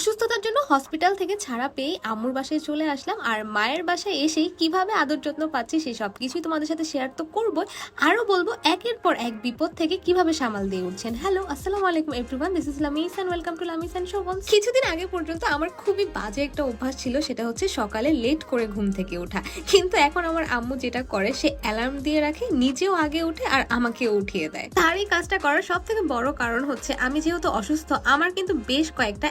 অসুস্থতার জন্য হসপিটাল থেকে ছাড়া পেয়ে আম্মুর বাসায় চলে আসলাম। আর মায়ের বাসায় এসেই কীভাবে আদর যত্ন পাচ্ছি সেই সব কিছুই তোমাদের সাথে শেয়ার তো করব আরও বলব, একের পর এক বিপদ থেকে কীভাবে সামাল দিয়ে উঠছেন। হ্যালো আসসালামু আলাইকুম everyone this is Lamis welcome to Lamis and Shovon কিছুদিন আগে পর্যন্ত আমার খুবই বাজে একটা অভ্যাস ছিল, সেটা হচ্ছে সকালে লেট করে ঘুম থেকে ওঠা। কিন্তু এখন আমার আম্মু যেটা করে, সে অ্যালার্ম দিয়ে রাখে, নিজেও আগে উঠে আর আমাকেও উঠিয়ে দেয়। তার এই কাজটা করার সব থেকে বড় কারণ হচ্ছে, আমি যেহেতু অসুস্থ, আমার কিন্তু বেশ কয়েকটা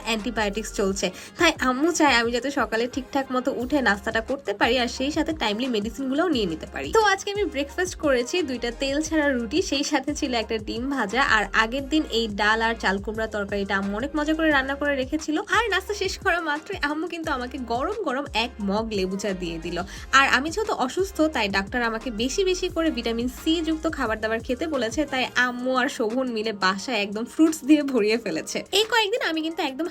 অ্যান্টিবায়োটিক্স চলছে। তাই আম্মু চায় আমি যাতে সকালে ঠিকঠাক মতো উঠে নাস্তাটা করতে পারি আর সেই সাথে টাইমলি মেডিসিন গুলোও নিয়ে নিতে পারি। তো আজকে আমি ব্রেকফাস্ট করেছি, দুইটা তেল ছাড়া রুটি, সেই সাথে ছিল একটা ডিম ভাজা আর আগের দিন এই ডাল আর চাল কুমড়া তরকারিটা আম্মু অনেক মজা করে রান্না করে রেখেছিল। আর নাস্তা শেষ করা মাত্রই আম্মু কিন্তু আমাকে গরম গরম এক মগ লেবু চা দিয়ে দিল। আর আমি যেহেতু অসুস্থ, তাই ডাক্তার আমাকে বেশি বেশি করে ভিটামিন সি যুক্ত খাবার দাবার খেতে বলেছে, তাই আম্মু আর শোভন মিলে বাসায় একদম ফ্রুটস দিয়ে ভরিয়ে ফেলেছে। এই কয়েকদিন আমি কিন্তু একদম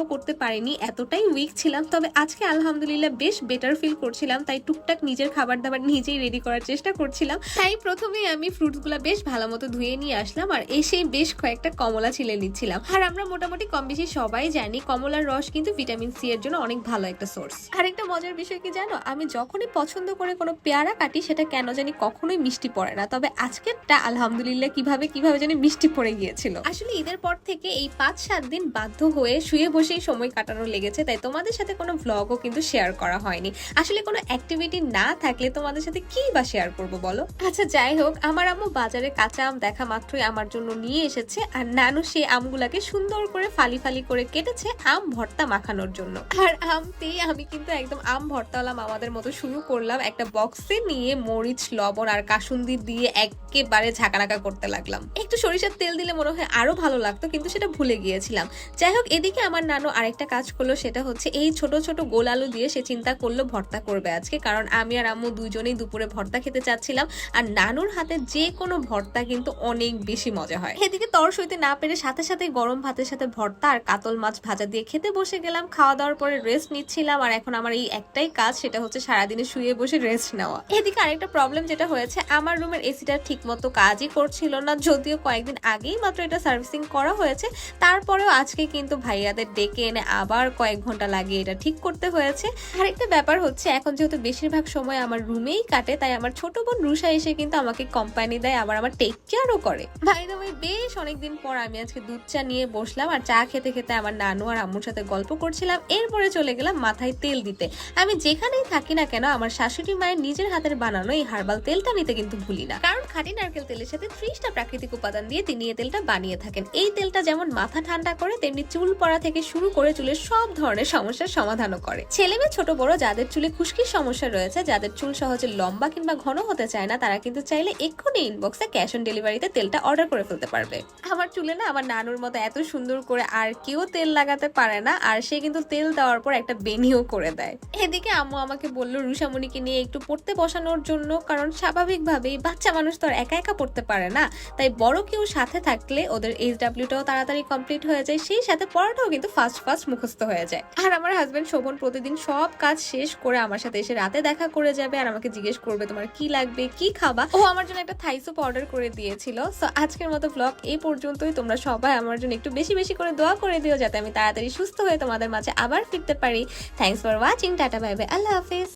হাঁটাচলাও করতে পারিনি, এতটাই উইক ছিলাম। তবে আজকে আলহামদুলিল্লাহ বেশ বেটার ফিল করছিলাম, তাই টুকটাক নিজের খাবার দাবার নিজেই রেডি করার চেষ্টা করছিলাম। তাই প্রথমেই আমি ফ্রুটসগুলো বেশ ভালো মতো ধুয়ে নিয়ে আসলাম, আর এসেই বেশ কয়েকটা কমলা ছিলে নিচ্ছিলাম। আর আমরা মোটামুটি কম বেশি সবাই জানি, কমলার রস কিন্তু ভিটামিন সি এর জন্য অনেক ভালো একটা সোর্স আর একটা মজার বিষয় কি জানো? আমি যখনই পছন্দ করে কোনো পেয়ারা কাটি, সেটা কেন জানি কখনোই মিষ্টি পড়ে না। তবে আজকেরটা আলহামদুলিল্লাহ কীভাবে কীভাবে জানি মিষ্টি পড়ে গিয়েছিল। আসলে ঈদের পর থেকে এই পাঁচ সাত দিন বাধ্য হয়ে শুয়ে বসেই সময় কাটানো লেগেছে, তাই তোমাদের সাথে কোনো ভ্লগও কিন্তু শেয়ার করা হয়নি। আসলে কোনো অ্যাক্টিভিটি না থাকলে তোমাদের সাথে কি বা শেয়ার করব বলো? আচ্ছা যাই হোক, আমার আম্মু বাজারে কাঁচা আম দেখা মাত্রই আমার জন্য নিয়ে এসেছে, আর নানু সেই আমগুলাকে সুন্দর করে ফালি ফালি করে কেটেছে আম ভর্তা মাখানোর জন্য। আর আম পেয়ে আমি কিন্তু একদম আম ভর্তাওয়ালা আমাদের মতো শুরু করলাম, একটা বক্সে নিয়ে মরিচ, লবণ আর কাসুন্দি দিয়ে একেবারে ঝাঁকানাকা করতে লাগলাম। একটু সরিষার তেল দিলে মনে হয় আরও ভালো লাগতো, কিন্তু সেটা ভুলে গিয়েছিলাম। যাই হোক, এদিকে আমার নানু আরেকটা কাজ করল সেটা হচ্ছে এই ছোট ছোট গোল আলু দিয়ে সে চিন্তা করল ভর্তা করবে আজকে। কারণ আমি আর আম্মু দুজনেই দুপুরে ভর্তা খেতে চাচ্ছিলাম আর নানুর হাতে যে কোনো ভর্তা কিন্তু অনেক বেশি মজা হয়। এদিকে তর সইতে না পেরে সাথে সাথে গরম ভাতের সাথে ভর্তা আর কাতল মাছ ভাজা দিয়ে খেতে বসে গেলাম। খাওয়া দাওয়ার পরে রেস্ট নিচ্ছিলাম আর এখন আমার এই একটাই কাজ সেটা হচ্ছে সারাদিনে শুয়ে বসে রেস্ট নেওয়া। এদিকে আরেকটা প্রবলেম যেটা হয়েছে, আমার রুমের এসিটা ঠিক মতো কাজই করছিল না, যদিও কয়েকদিন আগেই মাত্র এটা সার্ভিসিং করা হয়েছে। তারপরেও আজকে কিন্তু ভাইয়াদের ডেকে এনে আবার কয়েক ঘণ্টা লাগিয়ে এটা ঠিক করতে হয়েছে। আরেকটা ব্যাপার হচ্ছে, এখন যেহেতু বেশিরভাগ সময় আমার রুমেই কাটে, তাই আমার ছোট বোন রুষা এসে কিন্তু আমাকে কোম্পানি দেয়, আবার আমার টেক কেয়ারও করে। ভাই দা বেশ অনেকদিন পর আমি আজকে দুধ চা নিয়ে বসলাম, আর চা খেতে খেতে আমার নানু আর আম্মুর সাথে গল্প করছিলাম, এরপরে চলে গেলাম মাথায় তেল দিতে। আমি যেখানেই থাকি না কেন, আমার শাশুড়ি মায়ের নিজের হাতের বানানো এই হার্বাল তেলটা নিতে কিন্তু ভুলি না। কারণ খাঁটি নারকেল তেলের সাথে ত্রিশটা প্রাকৃতিক উপাদান দিয়ে তিনি এই তেলটা বানিয়ে থাকেন। এই তেলটা যেমন মাথা ঠান্ডা করে, তেমনি চুল পড়া থেকে শুরু করে চুলের সব ধরনের সমস্যার সমাধানও করে। ছেলে মেয়ে ছোট বড় যাদের চুলে খুশকির সমস্যা রয়েছে, যাদের চুল সহজে লম্বা কিংবা ঘন হতে চায় না, তারা কিন্তু চাইলে এক্ষুনি ইনবক্সে ক্যাশ অন ডেলিভারিতে তেলটা অর্ডার করে ফেলতে পারবে। আমার চুলে না আমার নানুর মতো এত সুন্দর করে আর কেউ তেল লাগাতে পারে না, আর সে কিন্তু তেল দেওয়ার পর একটা বেনিও করে দেয়। এদিকে আম্মু আমাকে বলল রুষামণিকে নিয়ে একটু পড়তে বসানোর জন্য, কারণ স্বাভাবিকভাবেই বাচ্চা মানুষ তো আর একা একা পড়তে পারে না, তাই বড় কেউ সাথে থাকলে ওদের এইচ ডাব্লিউটাও তাড়াতাড়ি কমপ্লিট হয়ে যায়, সেই সাথে পড়াটাও কিন্তু ফাস্ট ফাস্ট মুখস্থ হয়ে যায়। আর আমার হাজবেন্ড শোভন প্রতিদিন সব কাজ শেষ করে আমার সাথে এসে রাতে দেখা করে যাবে আর আমাকে জিজ্ঞেস করবে তোমার কি লাগবে, কি খাবা? ও আমার জন্য একটা থাই সুপ অর্ডার করে দিয়েছিল। সো আজকের মতো ব্লগ এই পর্যন্তই। তোমরা সবাই আমার জন্য একটু বেশি বেশি করে দোয়া করে দিও যাতে আমি তাড়াতাড়ি সুস্থ হয়ে তোমাদের মাঝে আবার ফিরতে পারি। Thanks for watching tata bye bye Allah Hafiz.